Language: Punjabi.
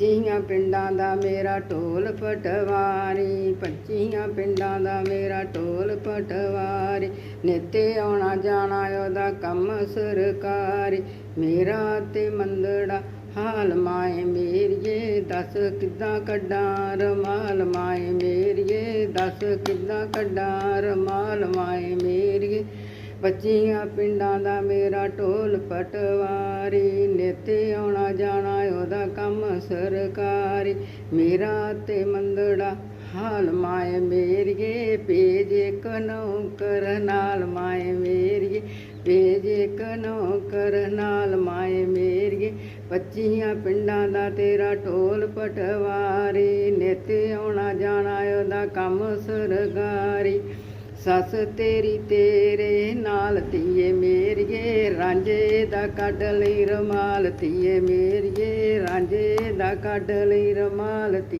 ਪੱਚੀਆਂ ਪਿੰਡਾਂ ਦਾ ਮੇਰਾ ਢੋਲ ਪਟਵਾਰੀ, ਪੱਚੀਆਂ ਪਿੰਡਾਂ ਦਾ ਮੇਰਾ ਢੋਲ ਪਟਵਾਰੀ। ਨਿੱਤੇ ਆਉਣਾ ਜਾਣਾ ਉਹਦਾ ਕੰਮ ਸਰਕਾਰੀ। ਮੇਰਾ ਤੇ ਮੰਦੜਾ ਹਾਲ ਮਾਏ ਮੇਰੀਏ, ਦੱਸ ਕਿੱਦਾਂ ਕੱਢਾਂ ਰਮਾਲ ਮਾਏ ਮੇਰੀਏ, ਦੱਸ ਕਿੱਦਾਂ ਕੱਢਾਂ ਰਮਾਲ ਮਾਏ ਮੇਰੀਏ। ਪੱਚੀਆਂ ਪਿੰਡਾਂ ਦਾ ਮੇਰਾ ਢੋਲ ਪਟਵਾਰੀ, ਨਿੱਤੇ ਆਉਣਾ ਜਾਣਾ ਉਹਦਾ ਕੰਮ ਸਰਕਾਰੀ। ਮੇਰਾ ਤੇ ਮੰਦੜਾ, ਹਾਲ ਮਾਏ ਮੇਰੀਏ, ਭੇਜ ਇੱਕ ਨੌਕਰ ਨਾਲ ਮਾਏ ਮੇਰੀਏ। ਭੇਜ ਇੱਕ ਨੌਕਰ ਨਾਲ ਮਾਏ ਮੇਰੀਏ। ਪੱਚੀਆਂ ਪਿੰਡਾਂ ਦਾ ਤੇਰਾ ਢੋਲ ਪਟਵਾਰੀ, ਨਿੱਤੇ ਆਉਣਾ ਜਾਣਾ ਉਹਦਾ ਕੰਮ ਸਰਕਾਰੀ। ਸੱਸ ਤੇਰੀ ਤੇਰੇ ਰਾਂਝੇ ਦਾ ਕੱਢ ਲਈ ਰਮਾਲ ਧੀਏ ਮੇਰੀਏ ਰਾਂਝੇ ਦਾ ਕੱਢ ਲਈ ਰਮਾਲ ਧੀ-